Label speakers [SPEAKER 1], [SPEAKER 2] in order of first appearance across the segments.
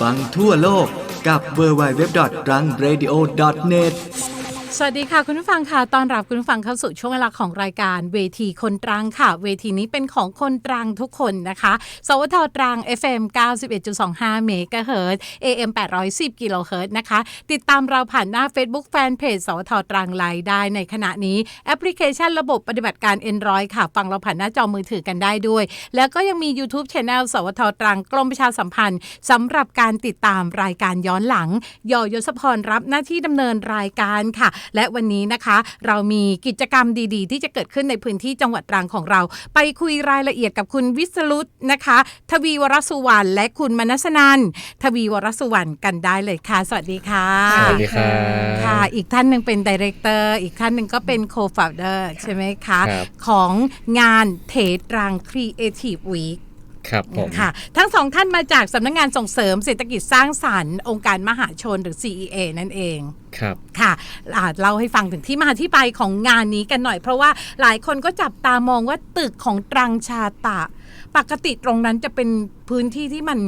[SPEAKER 1] ฟังทั่วโลกกับ w w w r a n g r a d i o n e t
[SPEAKER 2] สวัสดีค่ะ คุณผู้ฟังค่ะตอนรับคุณผู้ฟังเข้าสู่ช่วงเวลาของรายการเวทีคนตรังค่ะ เวทีนี้เป็นของคนตรังทุกคนนะคะ สวทตรัง FM 91.25 เมกะเฮิรตซ์ AM 810 กิโลเฮิรตซ์นะคะ ติดตามเราผ่านหน้า Facebook Fanpage สวทตรังไลน์ได้ในขณะนี้แอปพลิเคชันระบบปฏิบัติการ Android ค่ะ ฟังเราผ่านหน้าจอมือถือกันได้ด้วย แล้วก็ยังมี YouTube Channel สวทตรังกรมประชาสัมพันธ์สำหรับการติดตามรายการย้อนหลังยอยศพรรับหน้าที่ดำเนินรายการค่ะและวันนี้นะคะเรามีกิจกรรมดีๆ ที่จะเกิดขึ้นในพื้นที่จังหวัดตรังของเรา ไปคุยรายละเอียดกับคุณวิศรุตนะคะ ทวีวรสุวรรณและคุณมนัสนันท์ทวีวรสุวรรณกันได้เลยค่ะ สวัสดีค่ะ
[SPEAKER 3] สวัสดีครับ
[SPEAKER 2] ค่ะ อีกท่านหนึ่งเป็นดีเรคเตอร์อีกท่านหนึ่งก็เป็นโคฟ o u เดอร์ใช่ไหมคะ
[SPEAKER 3] ครับ
[SPEAKER 2] ของงานเทตรัง Creative Week
[SPEAKER 3] ค รับผม
[SPEAKER 2] ค่ะทั้งสองท่านมาจากสำนักงานส่งเสริมเศรษฐกิจสร้างสรรค์องค์การมหาชนหรือ CEA นั่นเอง
[SPEAKER 3] ครับ
[SPEAKER 2] ค่ะอ่าเล่าให้ฟังถึงที่มาที่ไปของงานนี้กันหน่อย เพราะว่าหลายคนก็จับตามองว่าตึกของตรังชาตะ ปกติตรงนั้นจะเป็นพื้นที่ที่มัน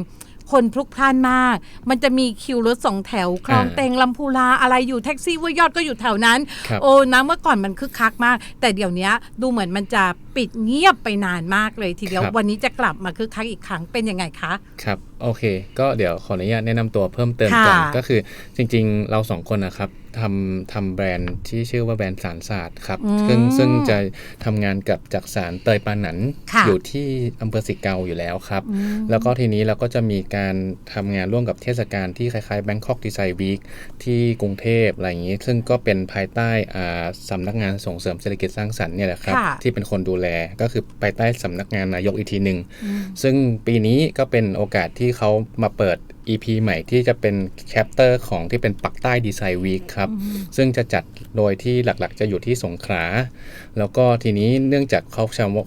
[SPEAKER 2] คนพลุกพล่านมาก มันจะมีคิวรถสองแถวคลอง
[SPEAKER 3] อ่า
[SPEAKER 2] เตงลำพูลาอะไรอยู่แท็กซี่ห้วยยอดก็อยู่แถวนั้น
[SPEAKER 3] ครับ
[SPEAKER 2] โอ้นะเมื่อก่อนมันคึกคักมาก แต่เดี๋ยวนี้ดูเหมือนมันจะปิดเงียบไปนานมากเลยทีเดียว
[SPEAKER 3] ครับ
[SPEAKER 2] วันนี้จะกลับมาคึกคักอีกครั้งเป็นยังไงคะ
[SPEAKER 3] ครับ โอเค ก็เดี๋ยวขออนุญาตแนะนำตัวเพิ่มเติม
[SPEAKER 2] ค่ะ
[SPEAKER 3] ก่อนก็คือจริงๆ เราสองคนนะครับทำทำแบรนด์ที่ชื่อว่าแบรนด์สารศาสตร์ครับ
[SPEAKER 2] อืม
[SPEAKER 3] ซึ่งซึ่งจะทำงานกับจักสารเตยปาหนัน
[SPEAKER 2] ค่ะ
[SPEAKER 3] อยู่ที่อำเภอสิเกาอยู่แล้วครับ
[SPEAKER 2] อืม
[SPEAKER 3] แล้วก็ทีนี้เราก็จะมีการทำงานร่วมกับเทศกาลที่คล้ายๆ Bangkok Design Week ที่กรุงเทพอะไรอย่างนี้ ซึ่งก็เป็นภายใต้อ่าสำนักงานส่งเสริมเศรษฐกิจสร้างสรรค์เนี่ยแหละครับ
[SPEAKER 2] ค่ะ
[SPEAKER 3] ที่เป็นคนดูแลก็คือภายใต้สำนักงานนายกอีกทีหนึ่งซึ่งปีนี้ก็เป็นโอกาสที่เขามาเปิด EP ใหม่ที่จะเป็นแคปเตอร์ของที่เป็นปักใต้ดีไซน์วีคครับ ซึ่งจะจัดโดยที่หลักๆ จะอยู่ที่สงขลาแล้วก็ทีนี้เนื่องจากเขาใช้ว่า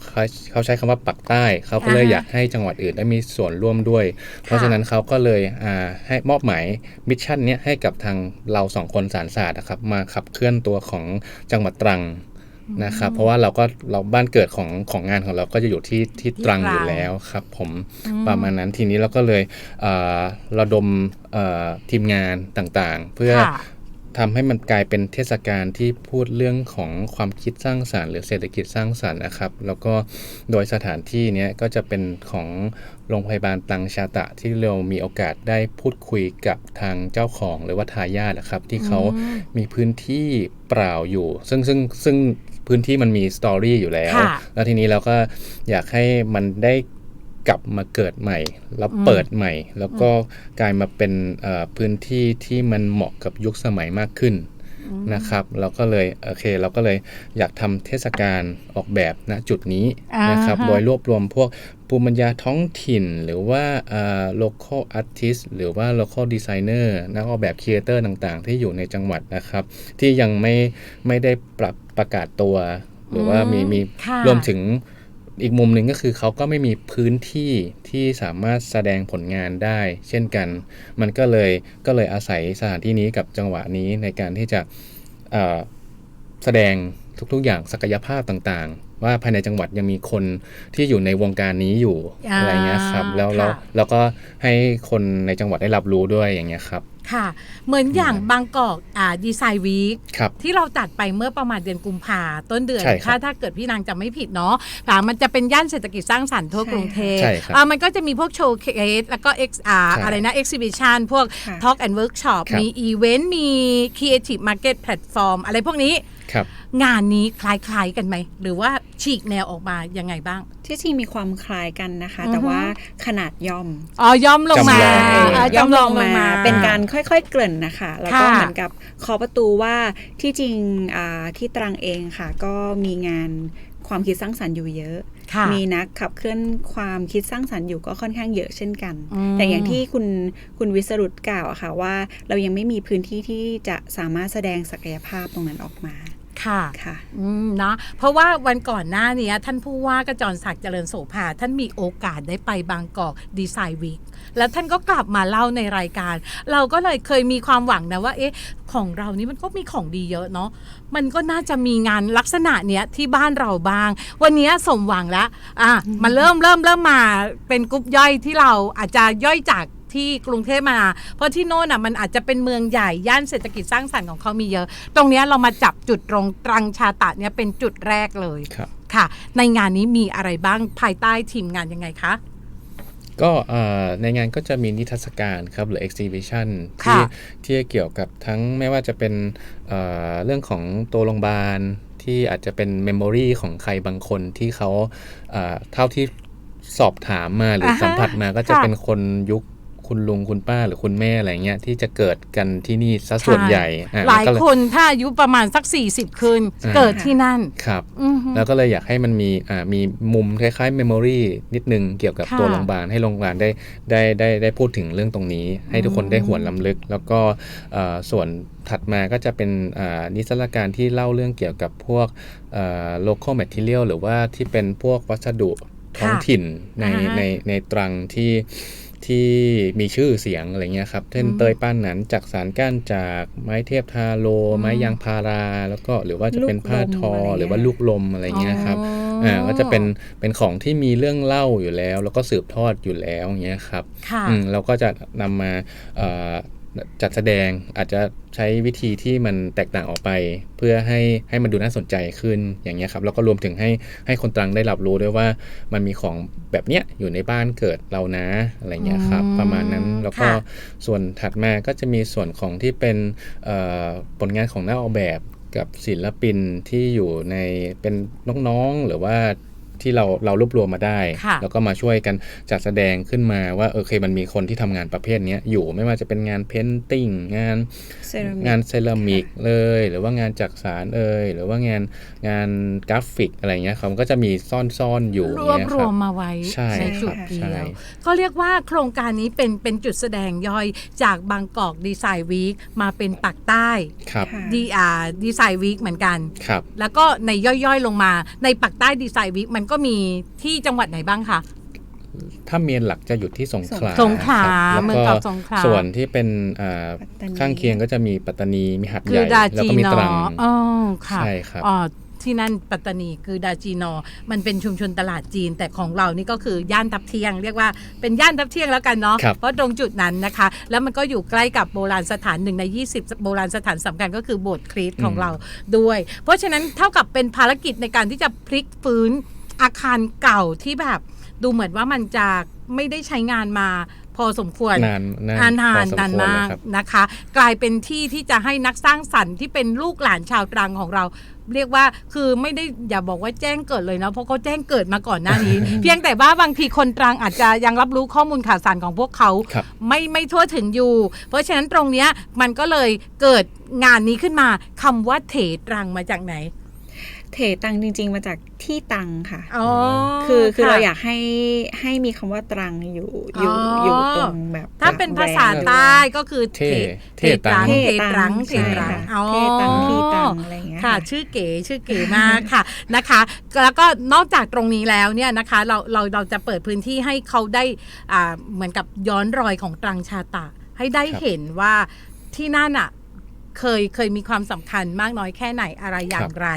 [SPEAKER 3] เขาใช้คำว่าปักใต้ เขาก็เลย
[SPEAKER 2] อ่า
[SPEAKER 3] อยากให้จังหวัดอื่นได้มีส่วนร่วมด้วย เพราะฉะนั้นเขาก็เลยอ่าให้มอบหมายมิชชั่นเนี้ยให้กับทางเราสองคนสารศาสตร์นะครับมาขับเคลื่อนตัวของจังหวัดตรัง นะครับ เพราะว่าเราก็เราบ้านเกิดของของงานของเราก็จะอยู่ที่ที่ตรังอยู่แล้วครับผมประมาณนั้นทีนี้เราก็เลยเอ่อระดมเอ่อทีมงานต่างๆ เพื่อ
[SPEAKER 2] ค่ะ
[SPEAKER 3] ทำให้มันกลายเป็นเทศกาลที่พูดเรื่องของความคิดสร้างสารรค์หรือเศรษฐกิจสร้างสรรค์นะครับ แล้วก็โดยสถานที่เนี้ยก็จะเป็นของโรงพยาบาลตังชาตะที่เรามีโอกาสได้พูดคุยกับทางเจ้าของหรือว่าทายาทนะครับ ที่เขามีพื้นที่เปล่าอยู่ ซึ่งซึ่งซึ่ง พื้นที่มันมีสตอรี่อยู่แล้ว
[SPEAKER 2] ค่ะ
[SPEAKER 3] แล้วทีนี้เราก็อยากให้มันได้กลับมาเกิดใหม่ แล้วเปิดใหม่ แล้วก็กลายมาเป็นเอ่อพื้นที่ที่มันเหมาะกับยุคสมัยมากขึ้นนะครับเราก็เลยโอเคเราก็เลยอยากทำเทศกาลออกแบบณจุดนี้นะครับ
[SPEAKER 2] อ่าฮะ
[SPEAKER 3] โดยรวบรวมพวก ภูมิปัญญาท้องถิ่น หรือว่าเอ่อ local artist หรือว่า local designer นักออกแบบครีเอเตอร์ต่างๆ ที่อยู่ในจังหวัดนะครับ ที่ยังไม่ไม่ได้ปรับประกาศตัว หรือว่ามีมี
[SPEAKER 2] ค่ะ
[SPEAKER 3] รวมถึงอีกมุมหนึ่งก็คือเขาก็ไม่มีพื้นที่ที่สามารถแสดงผลงานได้ เช่นกัน มันก็เลยก็เลยอาศัยสถานที่นี้กับจังหวะนี้ในการที่จะเอ่อแสดงทุกๆอย่างศักยภาพต่างๆ ว่าภายในจังหวัดยังมีคนที่อยู่ในวงการนี้อยู่
[SPEAKER 2] อ่า
[SPEAKER 3] อะไรเงี้ยครับ แล้วแล้ว
[SPEAKER 2] ค่ะ
[SPEAKER 3] แล้วก็ให้คนในจังหวัดได้รับรู้ด้วยอย่างเงี้ยครับ
[SPEAKER 2] ค่ะ เหมือนอย่างบางกอกอ่าดีไซน์วีค
[SPEAKER 3] ครับ
[SPEAKER 2] ที่เราจัดไปเมื่อประมาณเดือนกุมภาต้นเดือน
[SPEAKER 3] ใช่ครับ
[SPEAKER 2] ถ้าถ้าเกิดพี่นางจำไม่ผิดเนาะอ่ามันจะเป็นย่านเศรษฐกิจสร้างสรรค์ทั่ว
[SPEAKER 4] ใช่
[SPEAKER 2] กรุงเทพ
[SPEAKER 3] ใช่ครับ
[SPEAKER 2] อ่ามันก็จะมีพวกโชว์เคสแล้วก็ X อ่า
[SPEAKER 3] ใช่
[SPEAKER 2] อะไรนะ exhibition พวก
[SPEAKER 4] ค่ะ
[SPEAKER 2] talk and workshop
[SPEAKER 3] ครับ
[SPEAKER 2] มีอีเวนต์มี creative market platform อะไรพวกนี้
[SPEAKER 3] ครับ
[SPEAKER 2] งานนี้คล้ายๆกันไหม หรือว่าฉีกแนวออกมายังไงบ้าง
[SPEAKER 4] ที่จริงมีความคล้ายกันนะคะ
[SPEAKER 2] อือฮึ
[SPEAKER 4] แต่ว่าขนาดย่อม
[SPEAKER 2] อ๋อย่อมลงมา
[SPEAKER 3] จำลอง
[SPEAKER 2] เออย่
[SPEAKER 4] อมลง
[SPEAKER 2] ล
[SPEAKER 4] มา เป็นการค่อยๆเกริ่นนะคะ แล้วก็
[SPEAKER 2] ค่ะ
[SPEAKER 4] เหมือนกับเคาะประตูว่าที่จริงอ่าที่ตรังเองค่ะ ก็มีงานความคิดสร้างสรรค์อยู่เยอะ
[SPEAKER 2] ค่ะ
[SPEAKER 4] มีนักขับเคลื่อนความคิดสร้างสรรค์อยู่ก็ค่อนข้างเยอะเช่นกัน
[SPEAKER 2] อืม
[SPEAKER 4] แต่อย่างที่คุณคุณวิสรุตกล่าวอะค่ะว่า เรายังไม่มีพื้นที่ที่จะสามารถแสดงศักยภาพตรงนั้นออกมา
[SPEAKER 2] ค่ะ
[SPEAKER 4] ค่ะ
[SPEAKER 2] อืมเนาะเพราะว่าวันก่อนหน้านี้ท่านผู้ว่ากระจรศักดิ์เจริญโสภาท่านมีโอกาสได้ไปบางกอกดีไซน์วีคแล้วท่านก็กลับมาเล่าในรายการ เราก็เลยเคยมีความหวังนะว่า เอ๊ะ ของเรานี่มันก็มีของดีเยอะเนาะมันก็น่าจะมีงานลักษณะเนี้ยที่บ้านเราบ้าง วันนี้สมหวังแล้วอะมันเริ่มเริ่มเริ่มมาเป็นกรุ๊ปย่อยที่เราอาจจะย่อยจาก ที่กรุงเทพมา เพราะที่โน่นอะมันอาจจะเป็นเมืองใหญ่ย่านเศรษฐกิจสร้างสรรค์ของเขามีเยอะ ตรงเนี้ยเรามาจับจุดตรงตรังชาตะเนี่ยเป็นจุดแรกเลย
[SPEAKER 3] ครับ
[SPEAKER 2] ค่ะ ในงานนี้มีอะไรบ้างภายใต้ทีมงานยังไงคะ
[SPEAKER 3] ก็เอ่อในงานก็จะมีนิทรรศการครับหรือ exhibition
[SPEAKER 2] ค่ะ
[SPEAKER 3] ที่ที่เกี่ยวกับทั้งไม่ว่าจะเป็นเอ่อเรื่องของตัวโรงพยาบาลที่อาจจะเป็นเมมโมรีของใครบางคนที่เขาเอ่อเท่าที่สอบถามมาหรืออา
[SPEAKER 2] ฮะ
[SPEAKER 3] สัมผัสมาก็จะ
[SPEAKER 2] ค่ะ
[SPEAKER 3] เป็นคนยุค คุณลุงคุณป้าหรือคุณแม่อะไรเงี้ยที่จะเกิดกันที่นี่ซะส่วนใหญ่อะ
[SPEAKER 2] หลาย
[SPEAKER 3] ก็เค
[SPEAKER 2] นถ้าอายุประมาณสัก 40 คืน
[SPEAKER 3] อ่า
[SPEAKER 2] เกิดที่นั่น
[SPEAKER 3] ครับ
[SPEAKER 2] อือฮึ
[SPEAKER 3] แล้วก็เลยอยากให้มันมีอ่ามีมุมคล้ายๆเมมโมรีนิดนึงเกี่ยวกับ
[SPEAKER 2] ค่ะ
[SPEAKER 3] ตัวโรงพยาบาลให้โรงพยาบาลได้ได้ได้ได้พูดถึงเรื่องตรงนี้ ให้ทุกคนได้หวนลำลึก แล้วก็เอ่อส่วนถัดมาก็จะเป็นอ่านิทรรศการที่เล่าเรื่องเกี่ยวกับพวกเอ่อ local material หรือว่าที่เป็นพวกวัสดุท้องถิ่นใน
[SPEAKER 2] อ่าฮะ
[SPEAKER 3] ในในตรังที่ ที่มีชื่อเสียงอะไรเงี้ยครับ เช่น
[SPEAKER 2] อืม
[SPEAKER 3] เตยป้านหนันจากสารก้านจากไม้เทพทาโล
[SPEAKER 2] อืม
[SPEAKER 3] ไม้ยางพารา แล้วก็หรือว่าจะเป็นผ้าทอ
[SPEAKER 4] ลูกลมอะไรเงี้ย
[SPEAKER 3] หรือว่าลูกลมอะไรเงี้ยครับ
[SPEAKER 2] อ๋ออ
[SPEAKER 3] อ่าก็จะเป็นเป็นของที่มีเรื่องเล่าอยู่แล้ว แล้วก็สืบทอดอยู่แล้วอย่างเงี้ยครับ
[SPEAKER 2] ค่ะ
[SPEAKER 3] อืมเราก็จะนำมาเอ่อ จัดแสดงอาจจะใช้วิธีที่มันแตกต่างออกไป เพื่อให้ให้มันดูน่าสนใจขึ้นอย่างเงี้ยครับแล้วก็รวมถึงให้ให้คนตรังได้รับรู้ด้วยว่ามันมีของแบบเนี้ยอยู่ในบ้านเกิดเรานะอะไรเงี้ยครับ
[SPEAKER 2] อืม
[SPEAKER 3] ประมาณนั้นแล้วก็
[SPEAKER 2] ค่ะ
[SPEAKER 3] ส่วนถัดมาก็จะมีส่วนของที่เป็นเอ่อผลงานของนักออกแบบกับศิลปินที่อยู่ในเป็นน้องๆหรือว่า ที่เราเรารวบรวมมาได้
[SPEAKER 2] ค่ะ
[SPEAKER 3] แล้วก็มาช่วยกันจัดแสดงขึ้นมาว่าโอเคมันมีคนที่ทำงานประเภทเนี้ยอยู่ไม่ว่าจะเป็นงานเพนติ้งงาน
[SPEAKER 4] เซรามิก
[SPEAKER 3] งานเซรามิกเลย หรือว่างานจักสารเอยหรือว่างานงานกราฟิกอะไรเงี้ยครับมันก็จะมีซ่อนๆอยู่
[SPEAKER 2] รวบ
[SPEAKER 3] เงี้ย
[SPEAKER 2] ร
[SPEAKER 3] ควรั
[SPEAKER 2] ม
[SPEAKER 3] บ
[SPEAKER 2] มาไว้
[SPEAKER 3] ใช่
[SPEAKER 2] จุด
[SPEAKER 3] ครับ
[SPEAKER 2] เดี
[SPEAKER 3] ใช่
[SPEAKER 2] ยวก็เรียกว่าโครงการนี้เป็นเป็นจุดแสดงย่อยจากบางกอกดีไซน์วีคมาเป็นปากใต้
[SPEAKER 3] ครับ
[SPEAKER 4] ค่ะ
[SPEAKER 2] ดีอาดีไซน์วีคเหมือนกัน
[SPEAKER 3] ครับ
[SPEAKER 2] แล้วก็ในย่อยๆลงมาในปักใต้ดีไซน์วีคมันก็มีที่จังหวัดไหนบ้างคะ
[SPEAKER 3] ถ้าเมนหลักจะอยู่ที่สงขลา
[SPEAKER 2] สงขลา
[SPEAKER 3] ครับ
[SPEAKER 2] เมื
[SPEAKER 3] แล้
[SPEAKER 2] อง
[SPEAKER 3] ว
[SPEAKER 2] เก่า
[SPEAKER 3] ก็
[SPEAKER 2] สงขลา
[SPEAKER 3] ส่วนที่เป็นอ่า
[SPEAKER 4] ปัตตานี
[SPEAKER 3] ข้างเคียงก็จะมีปัตตานีมีหัด
[SPEAKER 2] คื
[SPEAKER 3] ให
[SPEAKER 2] อ
[SPEAKER 3] ญ่
[SPEAKER 2] ดา
[SPEAKER 3] แล้ว
[SPEAKER 2] จี
[SPEAKER 3] ก็มี
[SPEAKER 2] นอ
[SPEAKER 3] ตรัง
[SPEAKER 2] อ๋อค่ะ
[SPEAKER 3] ใช่ครับ
[SPEAKER 2] อ๋อที่นั่นปัตตานีคือดาจีนอ มันเป็นชุมชนตลาดจีน แต่ของเรานี่ก็คือย่านทับเที่ยง เรียกว่าเป็นย่านทับเที่ยงแล้วกันเนาะ
[SPEAKER 3] ครับ
[SPEAKER 2] เพราะตรงจุดนั้นนะคะ แล้วมันก็อยู่ใกล้กับโบราณสถานหนึ่งใน 20 โบราณสถานสำคัญก็คือโบสถ์คริสต์ของเราด้วย เพราะฉะนั้นเท่ากับเป็นภารกิจในการที่จะพลิกฟื้น อาคารเก่าที่แบบดูเหมือนว่ามันจะไม่ได้ใช้งานมาพอสมควร
[SPEAKER 3] นานนาน
[SPEAKER 2] นานนาน
[SPEAKER 3] พอสม
[SPEAKER 2] นาน
[SPEAKER 3] ควร
[SPEAKER 2] มา
[SPEAKER 3] เลย
[SPEAKER 2] ก
[SPEAKER 3] ครับ
[SPEAKER 2] นะคะ กลายเป็นที่ที่จะให้นักสร้างสรรค์ที่เป็นลูกหลานชาวตรังของเรา เรียกว่าคือไม่ได้อย่าบอกว่าแจ้งเกิดเลยนะเพราะเขาแจ้งเกิดมาก่อนหน้านี้ เพียงแต่ว่าบางทีคนตรังอาจจะยังรับรู้ข้อมูลข่าวสารของพวกเขา
[SPEAKER 3] ครับ
[SPEAKER 2] ไม่ไม่ทั่วถึงอยู่ เพราะฉะนั้นตรงเนี้ยมันก็เลยเกิดงานนี้ขึ้นมาคำว่าเถตรังมาจากไหน
[SPEAKER 4] เถตังจริง ๆ มาจากที่ตังค่ะ
[SPEAKER 2] อ๋อ
[SPEAKER 4] คือคือ
[SPEAKER 2] ค่ะ
[SPEAKER 4] เราอยากให้ให้มีคำว่าตรังอยู่อยู่
[SPEAKER 2] อ๋อ
[SPEAKER 4] อ
[SPEAKER 2] อ
[SPEAKER 4] ยู่ตรงแบบ
[SPEAKER 2] ถ้าเป็นภาษา
[SPEAKER 4] แบรนด์
[SPEAKER 2] ใต้ก็คือ
[SPEAKER 3] เท่
[SPEAKER 2] เถ
[SPEAKER 3] เท่ตัง
[SPEAKER 2] เถตรังเถ
[SPEAKER 4] ใช่
[SPEAKER 2] ตรัง
[SPEAKER 4] ค่ะ
[SPEAKER 2] อ๋อ
[SPEAKER 4] เท่ตังที่ตังอะไรอย่างเงี้ย
[SPEAKER 2] ค่ะ
[SPEAKER 4] ค่ะ
[SPEAKER 2] ชื่อเก๋ชื่อเก๋มากค่ะนะคะ แล้วก็นอกจากตรงนี้แล้วเนี่ยนะคะ เราเราเราจะเปิดพื้นที่ให้เขาได้อ่าเหมือนกับย้อนรอยของตรังชาตะ ให้ได้
[SPEAKER 3] ครับ
[SPEAKER 2] เห็นว่าที่นั่นอะ เคยเคยมีความสำคัญมากน้อยแค่ไหนอะไรอย่างไร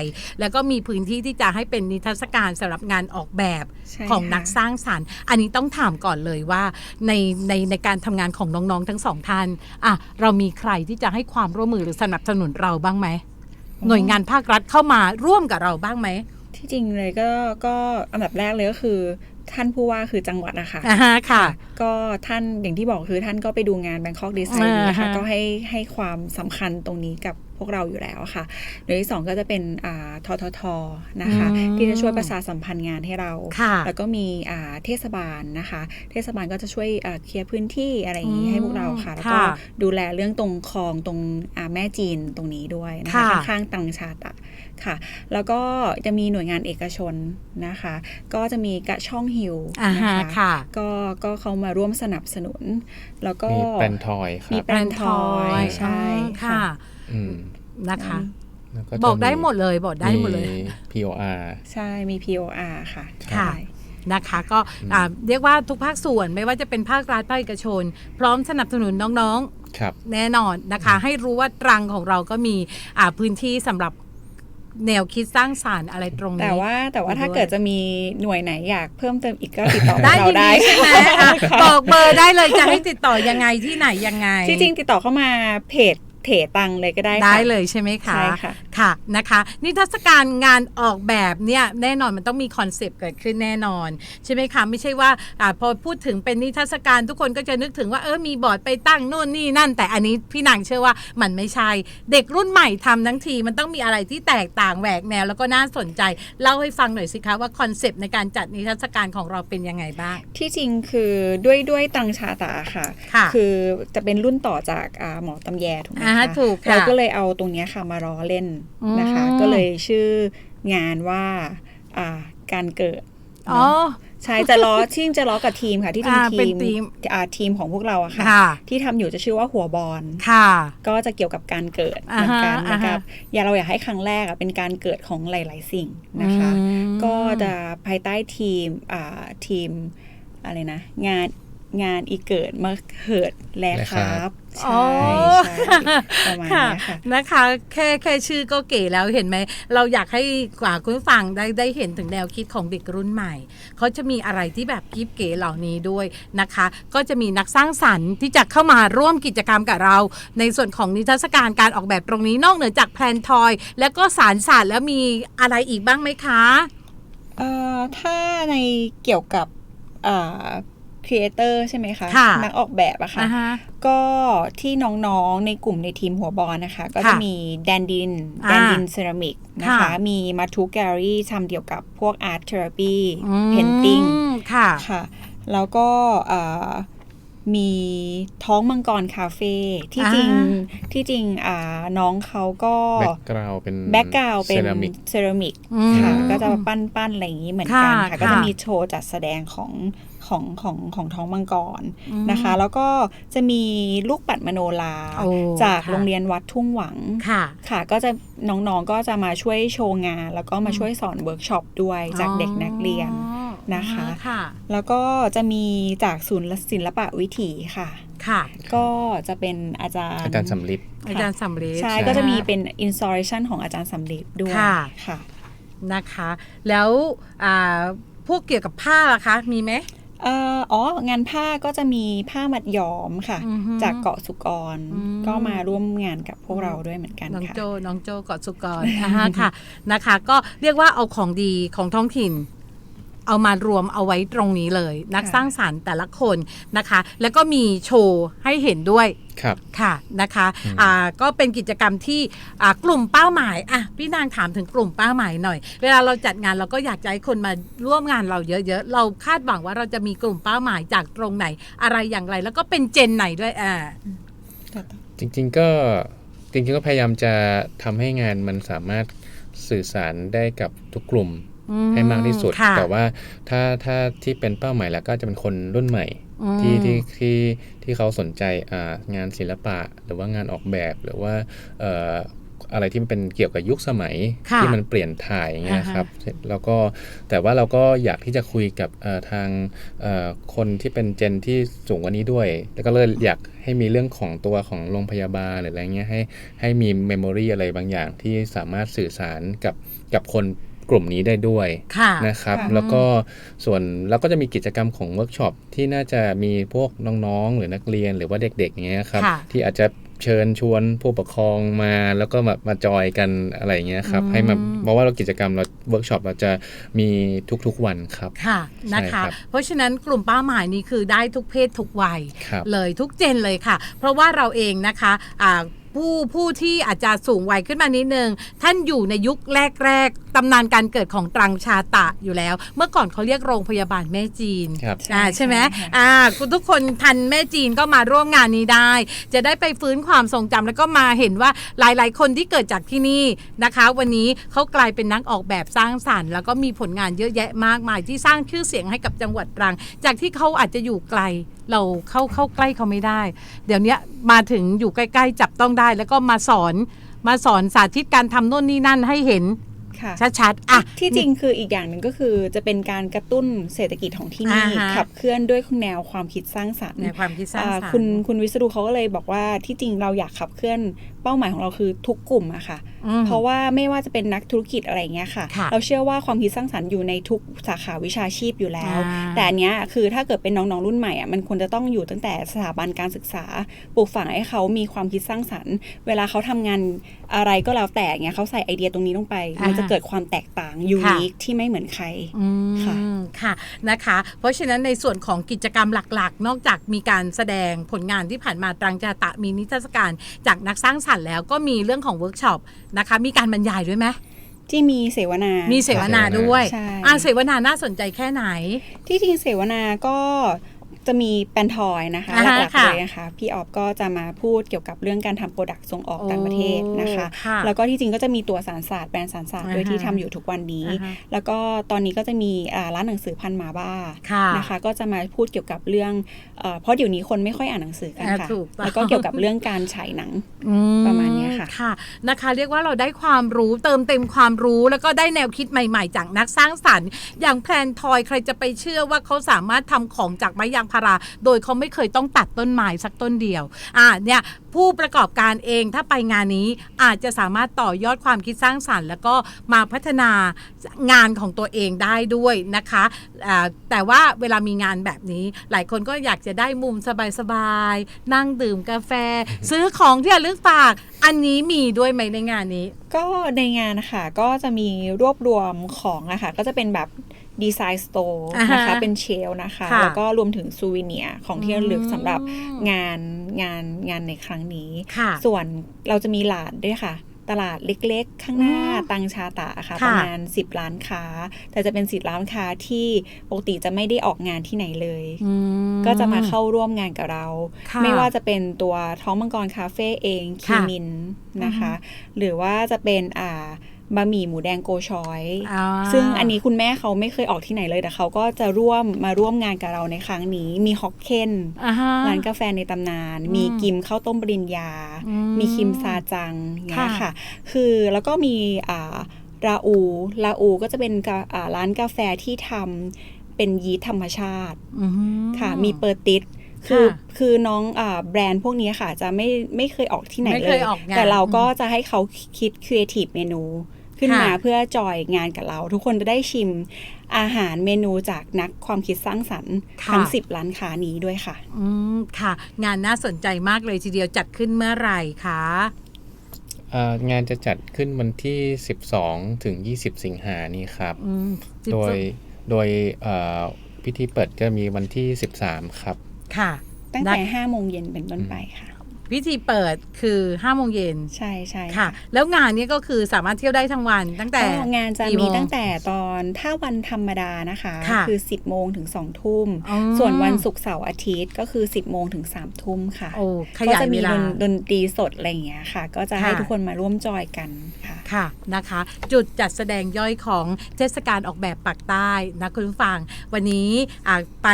[SPEAKER 2] แล้วก็มีพื้นที่ที่จะให้เป็นนิทรรศการสำหรับงานออกแบบ
[SPEAKER 4] ใช่
[SPEAKER 2] ของ
[SPEAKER 4] ค่ะ
[SPEAKER 2] นักสร้างสรรค์ อันนี้ต้องถามก่อนเลยว่าในในในการทำงานของน้องๆทั้งสองท่านอะเรามีใครที่จะให้ความร่วมมือหรือสนับสนุนเราบ้างไหมหน่วยงานภาครัฐเข้ามาร่วมกับเราบ้างไหม
[SPEAKER 4] ที่จริงเลยก็ก็อันดับแรกเลยก็คือ ท่านผู้ว่าคือจังหวัดนะคะ
[SPEAKER 2] อ่าฮะค่ะ
[SPEAKER 4] ก็ท่านอย่างที่บอกคือท่านก็ไปดูงาน Bangkok Design
[SPEAKER 2] อ่า
[SPEAKER 4] นะคะ
[SPEAKER 2] ฮะ
[SPEAKER 4] ก็ให้ให้ความสำคัญตรงนี้กับพวกเราอยู่แล้วค่ะโดยที่สองก็จะเป็นอ่าทททนะคะ
[SPEAKER 2] อืม
[SPEAKER 4] ที่จะช่วยประชาสัมพันธ์งานให้เรา
[SPEAKER 2] ค่ะ
[SPEAKER 4] แล้วก็มีอ่าเทศบาลนะคะ เทศบาลก็จะช่วยอ่าเคลียร์พื้นที่อะไรอย่าง
[SPEAKER 2] อื
[SPEAKER 4] นี้
[SPEAKER 2] ม
[SPEAKER 4] ให้พวกเราค่ะ แล้วก็
[SPEAKER 2] ค่ะ
[SPEAKER 4] ดูแลเรื่องตรงคลองตรงอ่าแม่จีนตรงนี้ด้วยนะคะ
[SPEAKER 2] ค่ะ
[SPEAKER 4] ข้างๆตังชาตะ ค่ะ แล้วก็จะมีหน่วยงานเอกชนนะคะ ก็จะมีกระช่องฮิว
[SPEAKER 2] อ่า
[SPEAKER 4] นะ
[SPEAKER 2] ฮะ
[SPEAKER 4] คะ
[SPEAKER 2] ค่ะ
[SPEAKER 4] ก็ก็เขามาร่วมสนับสนุน แล้วก็
[SPEAKER 3] มีแปลนทอยค
[SPEAKER 4] มี
[SPEAKER 3] รับ
[SPEAKER 4] แปลนทอยใช่
[SPEAKER 2] อ๋อค่ะ
[SPEAKER 4] ค่ะ
[SPEAKER 3] อืม
[SPEAKER 2] นะคะ
[SPEAKER 3] แล้วจะ
[SPEAKER 2] บอกได้หมดเลยบอกได้หมดเลย
[SPEAKER 3] มี POR
[SPEAKER 4] ใช่มี POR ค่ะ
[SPEAKER 2] ค่ะ
[SPEAKER 4] ใช่
[SPEAKER 2] นะคะก็อ่าเรียกว่าทุกภาคส่วนไม่ว่าจะเป็นภาครัฐภาคเอกชน พร้อมสนับสนุนน้อง
[SPEAKER 3] ครับ
[SPEAKER 2] ๆแน่นอนนะคะ ให้รู้ว่าตรังของเราก็มีอ่าพื้นที่สำหรับ แนวคิดสร้างสารรค์อะไรตรงนี้
[SPEAKER 4] แต่ว่าแต่ว่าถ้า
[SPEAKER 2] ด้วย
[SPEAKER 4] เกิดจะมีหน่วยไหนอยากเพิ่มเติมอีกก็ติดต่อ
[SPEAKER 2] ได้
[SPEAKER 4] เรา
[SPEAKER 2] ยิน
[SPEAKER 4] ได้
[SPEAKER 2] ดีใช่ไหมอะบอกเบอร์ได้เลยจะให้ติดต่อยังไงที่ไหนยังไง
[SPEAKER 4] จริงๆติดต่อเข้ามาเพจ เถตังเลยก็ได้ค่ะ
[SPEAKER 2] ได้เลยใช่ไหมคะ
[SPEAKER 4] ใช่ค่ะ
[SPEAKER 2] ค่ะนะคะ นิทรรศการงานออกแบบเนี่ยแน่นอนมันต้องมีคอนเซปต์เกิดขึ้นแน่นอน ใช่ไหมคะไม่ใช่ว่าอาพอพูดถึงเป็นนิทรรศการทุกคนก็จะนึกถึงว่าเออมีบอร์ดไปตั้งโน่นนี่นั่น แต่อันนี้พี่นางเชื่อว่ามันไม่ใช่ เด็กรุ่นใหม่ทำทั้งที มันต้องมีอะไรที่แตกต่างแหวกแนวแล้วก็น่าสนใจเล่าให้ฟังหน่อยสิคะว่าคอนเซปต์ในการจัดนิทรรศการของเราเป็นยังไงบ้าง
[SPEAKER 4] ที่จริงคือด้วยด้วยตรังชาตาค่ะ
[SPEAKER 2] ค่ะ
[SPEAKER 4] อจะเป็นรุ่นต่อจากอ่าหมอตำแยถูกไหม
[SPEAKER 2] อ่า
[SPEAKER 4] คะ
[SPEAKER 2] ถูกค่ะ
[SPEAKER 4] เราก็เลยเอาตรงเนี้ยค่ะมาล้อเล่นนะคะ
[SPEAKER 2] อืม
[SPEAKER 4] ก็เลยชื่องานว่าอ่าการเกิด
[SPEAKER 2] อ๋อ
[SPEAKER 4] เนาะใช่จะล้อที่จริงจะล้อกับทีมค่ะที่จริง
[SPEAKER 2] อ่า
[SPEAKER 4] ที
[SPEAKER 2] เป็น
[SPEAKER 4] ม
[SPEAKER 2] ทีม
[SPEAKER 4] อ่าทีมของพวกเราอะค่ะ
[SPEAKER 2] ค่ะ
[SPEAKER 4] ที่ทำอยู่จะชื่อว่าหัวบอล
[SPEAKER 2] ค่ะ
[SPEAKER 4] ก็จะเกี่ยวกับการเกิด
[SPEAKER 2] อ่า
[SPEAKER 4] เหมือน
[SPEAKER 2] ฮะ
[SPEAKER 4] กันนะคะ
[SPEAKER 2] อ่าฮะ
[SPEAKER 4] อย่าเราอยากให้ครั้งแรกอะเป็นการเกิดของหลาย ๆ สิ่งนะคะ
[SPEAKER 2] อืม
[SPEAKER 4] ก็จะภายใต้ทีมอ่าทีมอะไรนะงาน งานอีเกิดมาเหิดแลครับ
[SPEAKER 2] อ๋
[SPEAKER 4] ใช่
[SPEAKER 2] อ
[SPEAKER 4] ใช่ประมาณ
[SPEAKER 2] ค่ะ
[SPEAKER 4] เนี้ยค่ะ
[SPEAKER 2] นะคะ แค่แค่ชื่อก็เก๋แล้วเห็นไหม เราอยากให้กว่าคุณผู้ฟังได้ได้เห็นถึงแนวคิดของเด็กรุ่นใหม่ เขาจะมีอะไรที่แบบกิฟเก๋เหล่านี้ด้วยนะคะ ก็จะมีนักสร้างสรรค์ที่จะเข้ามาร่วมกิจกรรมกับเรา ในส่วนของนิทรรศการการออกแบบตรงนี้นอกเหนือจากแพลนทอย แล้วก็สารศาสตร์แล้วมีอะไรอีกบ้างไหมคะ
[SPEAKER 4] เอ่อถ้าในเกี่ยวกับอ่า ครีเอเตอร์ใช่ไหมคะ
[SPEAKER 2] ค่ะ
[SPEAKER 4] นักออกแบบอะค่ะ
[SPEAKER 2] อ่าฮะ
[SPEAKER 4] ก็ที่น้องๆในกลุ่มในทีมหัวบอลนะคะ ก็จะ
[SPEAKER 2] ค่ะ
[SPEAKER 4] มีแดนดิน
[SPEAKER 2] อ่า
[SPEAKER 4] แดนดินเซรามิกนะคะ
[SPEAKER 2] ค่ะ
[SPEAKER 4] มีมาทูแกลลี่ทำเกี่ยวกับพวกอาร์ตเทอราปี
[SPEAKER 2] อืม
[SPEAKER 4] เพนติ้ง
[SPEAKER 2] ค่ะ
[SPEAKER 4] ค่ะ แล้วก็อ่ามีท้องมังกรคาเฟ่ที่จริง
[SPEAKER 2] อ่า
[SPEAKER 4] ที่จริงอ่าน้องเขาก็
[SPEAKER 3] แบ็กกราวเป็น
[SPEAKER 4] แบ็กกราวเป็น
[SPEAKER 3] เซรามิก
[SPEAKER 4] เซรามิก
[SPEAKER 2] อืม
[SPEAKER 4] ค่ะก็จะปั้นปั้นอะไรอย่างนี้เหมือนกัน
[SPEAKER 2] ค่ะ
[SPEAKER 4] ค่ะก็จะ
[SPEAKER 2] ค่ะ
[SPEAKER 4] มีโชว์จัดแสดงของ ของของของท้องมังกร
[SPEAKER 2] อืม
[SPEAKER 4] นะคะ แล้วก็จะมีลูกปัดมโนลา
[SPEAKER 2] โอ้
[SPEAKER 4] จาก
[SPEAKER 2] ค่ะ
[SPEAKER 4] โรงเรียนวัดทุ่งหวัง
[SPEAKER 2] ค่ะ
[SPEAKER 4] ค่ะก็จะน้องๆก็จะมาช่วยโชว์งาน แล้วก็มาช่วยสอนเวิร์กช็อปด้วยจากเด็กนักเรียนนะคะ
[SPEAKER 2] ค่ะ
[SPEAKER 4] แล้วก็จะมีจากศูนย์ศิลปะวิถีค่ะ
[SPEAKER 2] ค่ะ
[SPEAKER 4] ก็จะเป็นอาจารย์
[SPEAKER 3] อาจารย์สำลิด
[SPEAKER 2] อาจารย์สำเร็จ
[SPEAKER 4] ใช่ ก็จะมีเป็น installation ของอาจารย์สำลิดด้วย
[SPEAKER 2] ค่ะ
[SPEAKER 4] ค่ะ
[SPEAKER 2] นะคะ แล้วอ่าพวกเกี่ยวกับผ้าล่ะคะ มีไหม
[SPEAKER 4] เอ่ออ๋อ งานผ้าก็จะมีผ้ามัดย้อมค่ะ
[SPEAKER 2] อือฮึ
[SPEAKER 4] จากเกาะสุกร
[SPEAKER 2] อืม
[SPEAKER 4] ก็มาร่วมงานกับพวกเราด้วยเหมือนกัน
[SPEAKER 2] น้อง
[SPEAKER 4] ค่ะ
[SPEAKER 2] โจ น้องโจเกาะสุกรอ่าฮะค่ะ นะคะ ก็เรียกว่าเอาของดีของท้องถิ่นเอามารวมเอาไว้ตรงนี้เลย นัก
[SPEAKER 4] ค่ะ
[SPEAKER 2] สร้างสารรค์แต่ละคนนะคะ แล้วก็มีโชว์ให้เห็นด้วย
[SPEAKER 3] ครับ
[SPEAKER 2] ค่ะนะคะ
[SPEAKER 3] อืม
[SPEAKER 2] อ่าก็เป็นกิจกรรมที่อ่ากลุ่มเป้าหมายอะพี่นางถามถึงกลุ่มเป้าหมายหน่อย เวลาเราจัดงานเราก็อยากจะให้คนมาร่วมงานเราเยอะๆ เราคาดหวังว่าเราจะมีกลุ่มเป้าหมายจากตรงไหน อะไรอย่างไร แล้วก็เป็นเจนไหนด้วยอ่า
[SPEAKER 3] จริงๆก็จริงๆก็พยายามจะทำให้งานมันสามารถสื่อสารได้กับทุกกลุ่ม
[SPEAKER 2] อื
[SPEAKER 3] ให้มากที่สุด
[SPEAKER 2] ค่ะ
[SPEAKER 3] แต่ว่าถ้าถ้าที่เป็นเป้าหมายแล้วก็จะเป็นคนรุ่นใหม่
[SPEAKER 2] อืม
[SPEAKER 3] ที่ที่ที่ที่เขาสนใจอ่างานศิลปะ หรือว่างานออกแบบหรือว่าเอ่ออะไรที่มันเป็นเกี่ยวกับยุคสมัย
[SPEAKER 2] ค่ะ
[SPEAKER 3] ที่มันเปลี่ยนถ่ายอย่างเงี้ย
[SPEAKER 2] อ่าฮะ
[SPEAKER 3] ครับแล้วก็แต่ว่าเราก็อยากที่จะคุยกับเอ่อทางเอ่อคนที่เป็นเจนที่สูงกว่านี้ด้วย แล้วก็เลยอยากให้มีเรื่องของตัวของโรงพยาบาลหรืออะไรเงี้ยให้ให้มีเมมโมรีอะไรบางอย่างที่สามารถสื่อสารกับกับคน กลุ่มนี้ได้ด้วย
[SPEAKER 2] ค่ะ
[SPEAKER 3] นะครับ
[SPEAKER 4] ค่ะ
[SPEAKER 3] แล้วก็ส่วนแล้วก็จะมีกิจกรรมของเวิร์กช็อปที่น่าจะมีพวกน้องๆ หรือนักเรียนหรือว่าเด็กๆอย่างเงี้ยครับ
[SPEAKER 2] ค่ะ
[SPEAKER 3] ที่อาจจะเชิญชวนผู้ปกครองมาแล้วก็มามาจอยกันอะไรอย่างเงี้ยครับ
[SPEAKER 2] อืม
[SPEAKER 3] ให้มาเพราะว่าเรากิจกรรมเราเวิร์กช็อปเราจะมีทุกๆวันครับ
[SPEAKER 2] ค่ะ
[SPEAKER 3] ใช่
[SPEAKER 2] นะคะ
[SPEAKER 3] ครับ
[SPEAKER 2] เพราะฉะนั้นกลุ่มเป้าหมายนี้คือได้ทุกเพศทุกวัย
[SPEAKER 3] ครับ
[SPEAKER 2] เลยทุกเจนเลยค่ะ เพราะว่าเราเองนะคะอ่า ผู้ผู้ที่อาจจะสูงวัยขึ้นมานิดนึง ท่านอยู่ในยุคแรก ๆตำนานการเกิดของตรังชาตะอยู่แล้ว เมื่อก่อนเขาเรียกโรงพยาบาลแม่จีน
[SPEAKER 3] ครับ
[SPEAKER 2] อ่าใช่ไหม
[SPEAKER 4] ใช่ค่ะ
[SPEAKER 2] อ่าคุณทุกคนทันแม่จีนก็มาร่วมงานนี้ได้ จะได้ไปฟื้นความทรงจำแล้วก็มาเห็นว่าหลาย ๆ คนที่เกิดจากที่นี่นะคะ วันนี้เขากลายเป็นนักออกแบบสร้างสรรค์ แล้วก็มีผลงานเยอะแยะมากมายที่สร้างชื่อเสียงให้กับจังหวัดตรัง จากที่เขาอาจจะอยู่ไกล เราเข้าเข้าใกล้เขาไม่ได้ เดี๋ยวเนี้ยมาถึงอยู่ใกล้ ๆ จับต้องได้ แล้วก็มาสอนมาสอนสาธิตการทำโน่นนี่นั่นให้เห็น
[SPEAKER 4] ค่ะ
[SPEAKER 2] ชัดๆอะ
[SPEAKER 4] ที่จริงคืออีกอย่างหนึ่งก็คือจะเป็นการกระตุ้นเศรษฐกิจของที่นี่
[SPEAKER 2] อ่าฮะ
[SPEAKER 4] ขับเคลื่อนด้วยแนวความคิดสร้างสรรค์
[SPEAKER 2] ในความคิดสร้างสรร
[SPEAKER 4] อ่า
[SPEAKER 2] ค์
[SPEAKER 4] คุณคุณวิศรุเขาก็เลยบอกว่าที่จริงเราอยากขับเคลื่อน เป้าหมายของเราคือทุกกลุ่มอะค่ะ
[SPEAKER 2] อืม
[SPEAKER 4] เพราะว่าไม่ว่าจะเป็นนักธุรกิจอะไรเงี้ยค่ะ
[SPEAKER 2] ค่ะ
[SPEAKER 4] เราเชื่อว่าความคิดสร้างสรรค์อยู่ในทุกสาขาวิชาชีพอยู่แล้ว
[SPEAKER 2] อ่า
[SPEAKER 4] แต่อันเนี้ยคือถ้าเกิดเป็นน้องๆรุ่นใหม่อะมันควรจะต้องอยู่ตั้งแต่สถาบันการศึกษาปลูกฝังให้เขามีความคิดสร้างสรรค์ เวลาเขาทำงานอะไรก็แล้วแต่เงี้ยเขาใส่ไอเดียตรงนี้ลงไปมันจะเกิดความแตกต่างยูนิคที่ไม่เหมือนใคร
[SPEAKER 2] อืม
[SPEAKER 4] ค่ะ
[SPEAKER 2] ค่ะนะคะ เพราะฉะนั้นในส่วนของกิจกรรมหลักๆ นอกจากมีการแสดงผลงานที่ผ่านมาตรังจาตะมีนิทรรศการจากนักสร้างสรรค์แล้วก็มีเรื่องของเวิร์กช็อปนะคะ มีการบรรยายด้วยไหม
[SPEAKER 4] ที่มีเสวนา
[SPEAKER 2] มีเสวนาด้วย
[SPEAKER 4] ใช่
[SPEAKER 2] อ่าเสวนาน่าสนใจแค่ไหน
[SPEAKER 4] ที่จริงเสวนาก็ จะมีแปนทอยนะคะ
[SPEAKER 2] อ่าฮะ
[SPEAKER 4] หลักๆ
[SPEAKER 2] ค่ะ
[SPEAKER 4] เลยนะคะพี่ออฟก็จะมาพูดเกี่ยวกับเรื่องการทำโปรดักต์ส่งออกต่างประเทศนะคะ
[SPEAKER 2] โอ้ค่ะ
[SPEAKER 4] แล้วก็ที่จริงก็จะมีตัวสารศาสตร์แบรนด์สารศาสตร์
[SPEAKER 2] อ่าฮะ
[SPEAKER 4] ด้วยที่ทำอยู่ทุกวันนี้
[SPEAKER 2] อ่าฮะ
[SPEAKER 4] แล้วก็ตอนนี้ก็จะมีอ่าร้านหนังสือพันหมาบ้า
[SPEAKER 2] ค่ะ
[SPEAKER 4] นะคะ ก็จะมาพูดเกี่ยวกับเรื่องเอ่อเพราะเดี๋ยวนี้คนไม่ค่อยอ่านหนังสือกัน
[SPEAKER 2] อ่า
[SPEAKER 4] ค่ะ
[SPEAKER 2] ถูกต้อง
[SPEAKER 4] แล้วก็เกี่ยวกับเรื่องการฉายหนัง
[SPEAKER 2] อื
[SPEAKER 4] ประมาณเนี้ยค่ะ
[SPEAKER 2] ค่ะนะคะ เรียกว่าเราได้ความรู้เติมเต็มความรู้แล้วก็ได้แนวคิดใหม่ ๆ จากนักสร้างสรรค์ อย่างแพลนทอยใครจะไปเชื่อว่าเขาสามารถทำของจากไม้ยางพารา โดยเขาไม่เคยต้องตัดต้นไม้สักต้นเดียวอ่าเนี่ยผู้ประกอบการเองถ้าไปงานนี้อาจจะสามารถต่อยอดความคิดสร้างสรรค์ แล้วก็มาพัฒนางานของตัวเองได้ด้วยนะคะอ่าแต่ว่าเวลามีงานแบบนี้ หลายคนก็อยากจะได้มุมสบายๆนั่งดื่มกาแฟ ซื้อของที่ระลึกฝาก อันนี้มีด้วยไหมในงานนี้
[SPEAKER 4] ก็ในงานนะคะก็จะมีรวบรวมของนะคะก็จะเป็นแบบ ดีไซน์สโตร์
[SPEAKER 2] อ่าฮะ
[SPEAKER 4] นะคะ เป็นเชลนะคะ
[SPEAKER 2] ค่ะ
[SPEAKER 4] แล้วก็รวมถึงซูวิเนียของที่ระลึก
[SPEAKER 2] อืม
[SPEAKER 4] สำหรับงานงานงานในครั้งนี้
[SPEAKER 2] ค่ะ
[SPEAKER 4] ส่วนเราจะมีหลาดด้วยค่ะตลาดเล็กๆ ข้างหน้า
[SPEAKER 2] อืม
[SPEAKER 4] ตังชาตะค่ะ
[SPEAKER 2] ค่ะ
[SPEAKER 4] ประมาณ 10 ร้านค้า แต่จะเป็น10ร้านค้าที่ปกติจะไม่ได้ออกงานที่ไหนเลย
[SPEAKER 2] อืม
[SPEAKER 4] ก็จะมาเข้าร่วมงานกับเรา
[SPEAKER 2] ค่ะ
[SPEAKER 4] ไม่ว่าจะเป็นตัวท้องมังกรคาเฟ่เอง คี
[SPEAKER 2] ค่ะ
[SPEAKER 4] มินนะคะ หรือว่าจะเป็นอ่า บะหมี่หมูแดงโกชอย
[SPEAKER 2] อ่า
[SPEAKER 4] ซึ่งอันนี้คุณแม่เขาไม่เคยออกที่ไหนเลยแต่เขาก็จะร่วมมาร่วมงานกับเราในครั้งนี้ มีฮอกเคน
[SPEAKER 2] อ่าฮะ
[SPEAKER 4] ร้านกาแฟในตำนาน
[SPEAKER 2] อืม
[SPEAKER 4] มีกิมข้าวต้มปริญญา
[SPEAKER 2] อืม
[SPEAKER 4] มีคิมซาจังเงี้ย
[SPEAKER 2] ค่ะ
[SPEAKER 4] ค่ะ คือแล้วก็มีอ่าราอูราอูก็จะเป็นกาอ่าร้านกาแฟที่ทำเป็นยีสต์ธรรมชาติ
[SPEAKER 2] อืม
[SPEAKER 4] ค่ะ มีเปอร์ติสคือ
[SPEAKER 2] ค่ะ
[SPEAKER 4] คือน้องอ่าแบรนด์พวกนี้ค่ะ จะไม่ไม่เคยออกที่ไหน
[SPEAKER 2] ไม่
[SPEAKER 4] เล
[SPEAKER 2] เค
[SPEAKER 4] ย
[SPEAKER 2] ยออกงาน
[SPEAKER 4] แต่เราก็จะให้เขาคิดครีเอทีฟเมนู ขึ้นมา
[SPEAKER 2] ค่ะ
[SPEAKER 4] เพื่อจอยงานกับเรา ทุกคนจะได้ชิมอาหารเมนูจากนักความคิดสร้างสรรค์
[SPEAKER 2] ค่ะ
[SPEAKER 4] ทั้ง 10 ร้านค้านี้ด้วยค่ะ
[SPEAKER 2] อืมค่ะ งานน่าสนใจมากเลยทีเดียวจัดขึ้นเมื่อไหร่คะ
[SPEAKER 3] อ่างานจะจัดขึ้นวันที่ 12 ถึง 20 สิงหานี้ครับ
[SPEAKER 2] อืม
[SPEAKER 3] โดยโดยเอ่อพิธีเปิดจะมีวันที่ 13 ครับ
[SPEAKER 2] ค่ะ
[SPEAKER 4] ตั้งแต่5โมงเย็นเป็นต้นไปค่ะ
[SPEAKER 2] พิธีเปิดคือ5โมงเย็น
[SPEAKER 4] ใช่ใช่
[SPEAKER 2] ค่ะ แล้วงานนี้ก็คือสามารถเที่ยวได้ทั้งวันตั้งแต่
[SPEAKER 4] ก็งานจะ
[SPEAKER 2] กี่โม
[SPEAKER 4] มี
[SPEAKER 2] ง
[SPEAKER 4] ตั้งแต่ตอนถ้าวันธรรมดานะคะ
[SPEAKER 2] ค่ะ
[SPEAKER 4] คือ 10โมงถึง2ทุ่ม
[SPEAKER 2] อ๋อ
[SPEAKER 4] ส่วนวันศุกร์เสาร์อาทิตย์ก็คือ 10โมงถึง3ทุ่มค่ะ
[SPEAKER 2] โอ้ข
[SPEAKER 4] ก็
[SPEAKER 2] ยาย
[SPEAKER 4] จะ
[SPEAKER 2] เว
[SPEAKER 4] มี
[SPEAKER 2] ลา
[SPEAKER 4] ดนดนตรีสดอะไรอย่างเงี้ยค่ะ ก็จะให้
[SPEAKER 2] ค่ะ
[SPEAKER 4] ทุกคนมาร่วมจอยกันค่ะ
[SPEAKER 2] ค่ะนะคะ จุดจัดแสดงย่อยของเทศกาลออกแบบปากใต้นะคุณผู้ฟัง วันนี้อ่าไป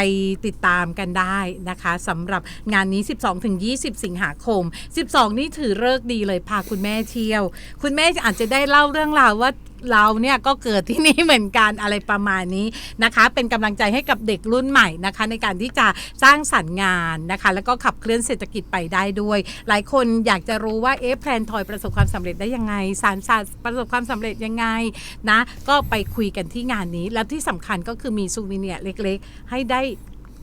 [SPEAKER 2] ติดตามกันได้นะคะสำหรับงานนี้ 12-20 สิงหาคม 12 นี่ถือเลิกดีเลยพาคุณแม่เที่ยว คุณแม่อาจจะได้เล่าเรื่องราวว่า เราเนี่ยก็เกิดที่นี่เหมือนกันอะไรประมาณนี้นะคะ เป็นกำลังใจให้กับเด็กรุ่นใหม่นะคะ ในการที่จะสร้างสรรค์งานนะคะ แล้วก็ขับเคลื่อนเศรษฐกิจไปได้ด้วย หลายคนอยากจะรู้ว่าเอ๊ะแพลนทอยประสบความสำเร็จได้ยังไง สารศาสตร์ประสบความสำเร็จยังไงนะ ก็ไปคุยกันที่งานนี้ แล้วที่สำคัญก็คือมีซูวิเนียร์เล็กๆ ให้ได้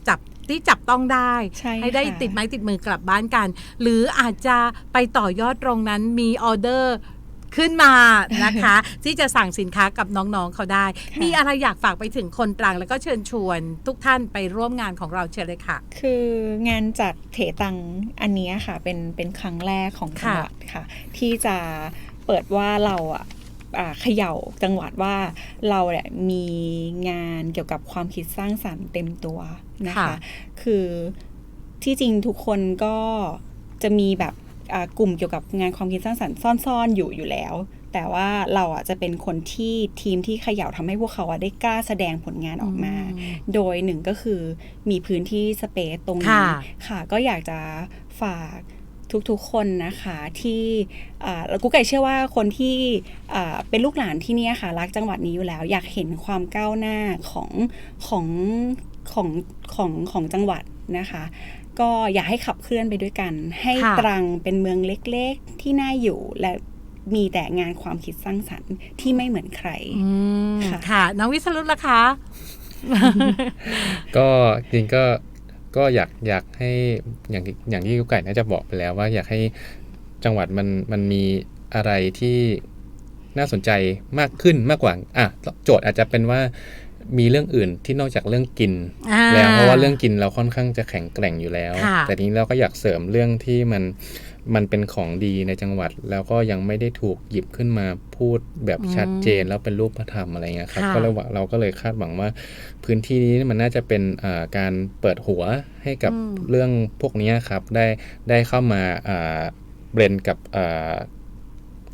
[SPEAKER 2] จับที่จับต้องได้
[SPEAKER 4] ใช่
[SPEAKER 2] ได้
[SPEAKER 4] ค่ะ
[SPEAKER 2] ติดไม้ติดมือกลับบ้านกัน หรืออาจจะไปต่อยอดตรงนั้นมีออเดอร์ ขึ้นมานะคะ ที่จะสั่งสินค้ากับน้องๆเขาได้ มีอะไรอยากฝากไปถึงคนตรัง แล้วก็เชิญชวนทุกท่านไปร่วมงานของเราเชิญเลยค่ะ
[SPEAKER 4] คืองานจัดเถตังอันเนี้ยค่ะ เป็นเป็นครั้งแรกของจังหวัดค่ะ ที่จะเปิดว่าเราอะอ่าเขย่าจังหวัดว่าเราเนี่ยมีงานเกี่ยวกับความคิดสร้างสรรค์เต็มตัวนะคะ
[SPEAKER 2] ค่ะ
[SPEAKER 4] คือที่จริงทุกคนก็จะมีแบบอ่า กลุ่มเกี่ยวกับงานความคิดสร้างสรรค์ซ่อนๆอยู่อยู่แล้ว แต่ว่าเราอะจะเป็นคนที่ทีมที่เขย่าทำให้พวกเขาอะได้กล้าแสดงผลงานออกมา โดยหนึ่งก็คือมีพื้นที่สเปซตรงนี้
[SPEAKER 2] ค่ะ
[SPEAKER 4] ค่ะก็อยากจะฝากทุกๆคนนะคะที่อ่าแล้วกุ๊กไก่เชื่อว่าคนที่อ่าเป็นลูกหลานที่เนี่ยค่ะ รักจังหวัดนี้อยู่แล้ว อยากเห็นความก้าวหน้าของของของของของจังหวัดนะคะ ก็อยากให้ขับเคลื่อนไปด้วยกัน ให้
[SPEAKER 2] ค่ะ
[SPEAKER 4] ตรังเป็นเมืองเล็กๆ ที่น่าอยู่และมีแต่งานความคิดสร้างสรรค์ที่ไม่เหมือนใคร
[SPEAKER 2] อืม
[SPEAKER 4] ค่ะ
[SPEAKER 2] ค่ะน้องวิสรุตล่ะคะ
[SPEAKER 3] ก็จริงก็ก็อยากอยากให้อย่างที่อย่างที่กุ๊กไก่น่าจะบอกไปแล้วว่าอยากให้จังหวัดมันมันมีอะไรที่น่าสนใจมากขึ้นมากกว่าอะโจทย์อาจจะเป็นว่า มีเรื่องอื่นที่นอกจากเรื่องกิน
[SPEAKER 2] อ่า
[SPEAKER 3] แล้วเพราะว่าเรื่องกินเราค่อนข้างจะแข็งแกร่งอยู่แล้ว
[SPEAKER 2] ค่ะ
[SPEAKER 3] แต่ทีนี้เราก็อยากเสริมเรื่องที่มันมันเป็นของดีในจังหวัด แล้วก็ยังไม่ได้ถูกหยิบขึ้นมาพูดแบบชัดเจนแล้วเป็นรูปธรรมอะไรเงี้ยครับ
[SPEAKER 2] ค่ะ
[SPEAKER 3] ก็เลยว่าเราก็เลยคาดหวังว่า พื้นที่นี้มันน่าจะเป็นอ่าการเปิดหัวให้กับเรื่องพวกเนี้ยครับได้ได้เข้ามาเบรนกับอ่า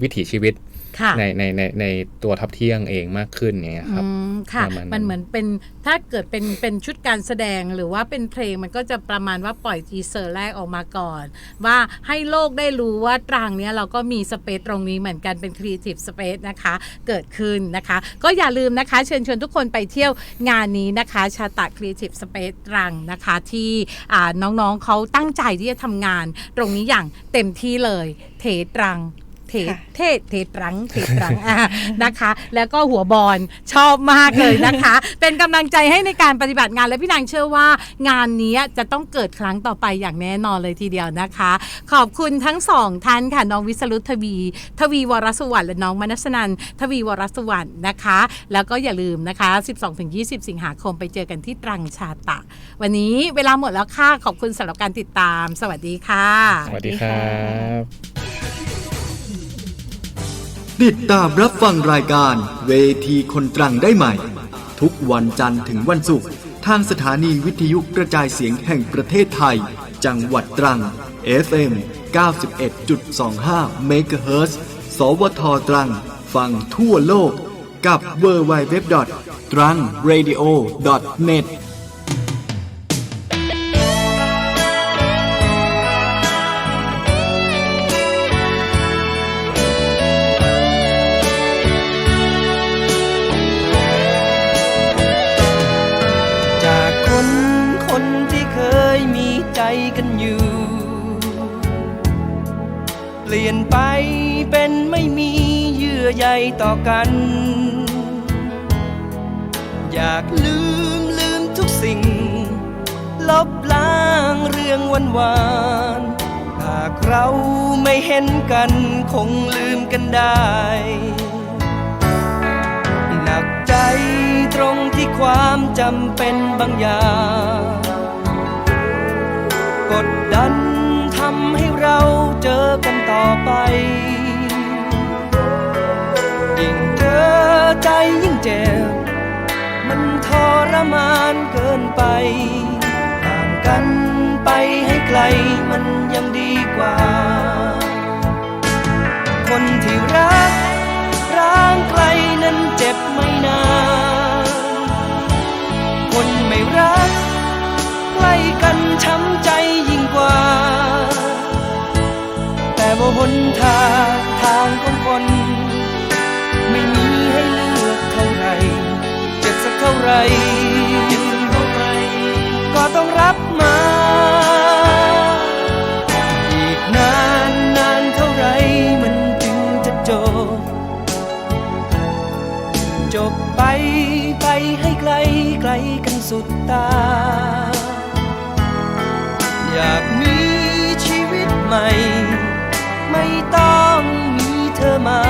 [SPEAKER 3] วิถีชีวิต
[SPEAKER 2] ค่ะ
[SPEAKER 3] ในในในในตัวทับเที่ยงเองมากขึ้นอย่างเงี้ยครับ
[SPEAKER 2] อืมค่ะ
[SPEAKER 3] ประมาณนั้น
[SPEAKER 2] มันเหมือนเป็นถ้าเกิดเป็นเป็นชุดการแสดงหรือว่าเป็นเพลงมันก็จะประมาณว่าปล่อยทีเซอร์แรกออกมาก่อน ว่าให้โลกได้รู้ว่าตรังเนี้ยเราก็มีสเปซตรงนี้เหมือนกันเป็นครีเอทีฟสเปซนะคะ เกิดขึ้นนะคะ ก็อย่าลืมนะคะ เชิญชวนทุกคนไปเที่ยวงานนี้นะคะ ชาตะครีเอทีฟสเปซตรังนะคะ ที่อ่าน้องๆเขาตั้งใจที่จะทำงาน ตรงนี้อย่างเต็มที่เลย เทตรัง เท
[SPEAKER 4] ค่ะ
[SPEAKER 2] เทศเทตรังเทตรังอะนะคะ แล้วก็หัวบอลชอบมากเลยนะคะ เป็นกำลังใจให้ในการปฏิบัติงานและพี่นางเชื่อว่า งานนี้จะต้องเกิดครั้งต่อไปอย่างแน่นอนเลยทีเดียวนะคะ ขอบคุณทั้งสองท่านค่ะน้องวิสรุตทวี ทวีวรสวัสดิ์และน้องมนัสนันทวีวรสวัสดิ์นะคะ แล้วก็อย่าลืมนะคะ 12-20 สิงหาคมไปเจอกันที่ตรังชาตะ วันนี้เวลาหมดแล้วค่ะขอบคุณสำหรับการติดตาม สวัสดีค่ะ
[SPEAKER 3] สวัสดีครับ
[SPEAKER 1] ติดตามรับฟังรายการเวทีคนตรังได้ใหม่ ทุกวันจันทร์ถึงวันศุกร์ทางสถานีวิทยุกระจายเสียงแห่งประเทศไทย จังหวัดตรัง FM 91.25 MHz สวทตรัง ฟังทั่วโลกกับ w w w t r a n g r a d i o n e t
[SPEAKER 5] ต่อกัน อยากลืมลืมทุกสิ่ง ลบล้างเรื่องวันวานหากเราไม่เห็นกันคงลืมกันได้ หนักใจตรงที่ความจำเป็นบางอย่างกดดันทำให้เราเจอกันต่อไป ยิ่งเจ็บ มันทรมานเกินไปห่างกันไปให้ไกลมันยังดีกว่า คนที่รักร้างไกลนั้นเจ็บไม่นาน คนไม่รักใกล้กันช้ำใจยิ่งกว่า แต่ว่าหน ไรเจ็บสักเท่าไหรก็ต้องรับมา อีกนานนานเท่าไรมันจึงจะจบ จบไปไปให้ไกลไกลกันสุดตา อยากมีชีวิตใหม่ ไม่ต้องมีเธอมา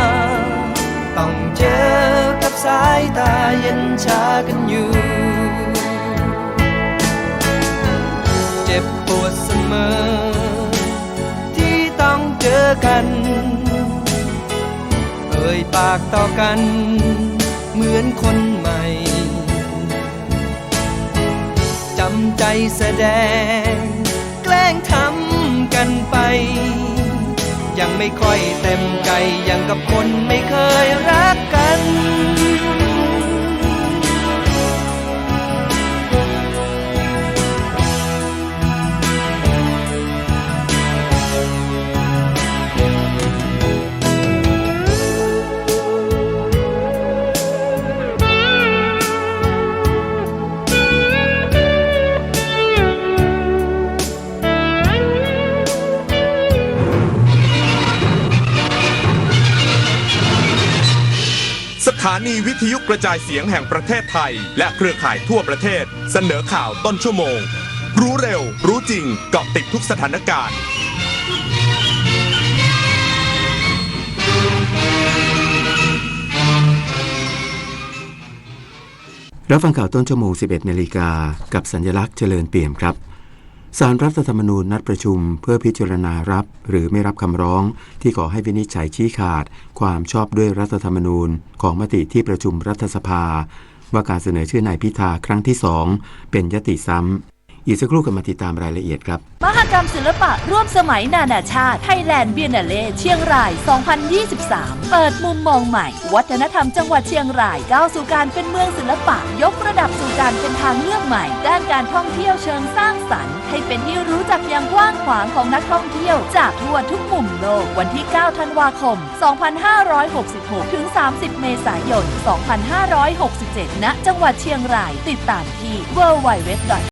[SPEAKER 5] ต้องเจอ สายตาเย็นชากันอยู่ เจ็บปวดเสมอ ที่ต้องเจอกัน เอ่ยปากต่อกัน เหมือนคนใหม่ จำใจแสดง แกล้งทำกันไปยังไม่ค่อยเต็มใจยังกับคนไม่เคยรักกัน
[SPEAKER 6] ถานีวิทยุกระจายเสียงแห่งประเทศไทย และเครือข่ายทั่วประเทศ เสนอข่าวต้นชั่วโมง รู้เร็ว รู้จริงเกาะติดทุกสถานการณ์
[SPEAKER 7] รับฟังข่าวต้นชั่วโมง 11 นาฬิกา กับสัญลักษณ์เจริญเปี่ยมครับ สารรัฐธรรมนูญนัดประชุมเพื่อพิจารณารับหรือไม่รับคำร้อง ที่ขอให้วินิจฉัยชี้ขาด ความชอบด้วยรัฐธรรมนูญ ของมติที่ประชุมรัฐสภา ว่าการเสนอชื่อนายพิธาครั้งที่สองเป็นยติซ้ำ อีกสักครู่กันมาติดตามรายละเอียดครับ
[SPEAKER 8] มหกรรมศิลปะร่วมสมัยนานาชาติไทยแลนด์เบียนเล่เชียงราย 2023 เปิดมุมมองใหม่ วัฒนธรรมจังหวัดเชียงรายก้าวสู่การเป็นเมืองศิลปะ ยกระดับสู่การเป็นทางเลือกใหม่ ด้านการท่องเที่ยวเชิงสร้างสรรค์ ให้เป็นที่รู้จักอย่างกว้างขวางของนักท่องเที่ยว จากทั่วทุกมุมโลกวันที่ 9 ธันวาคม 2566 ถึง 30 เมษายน 2567 ณ จังหวัดเชียงราย ติดตามที่ www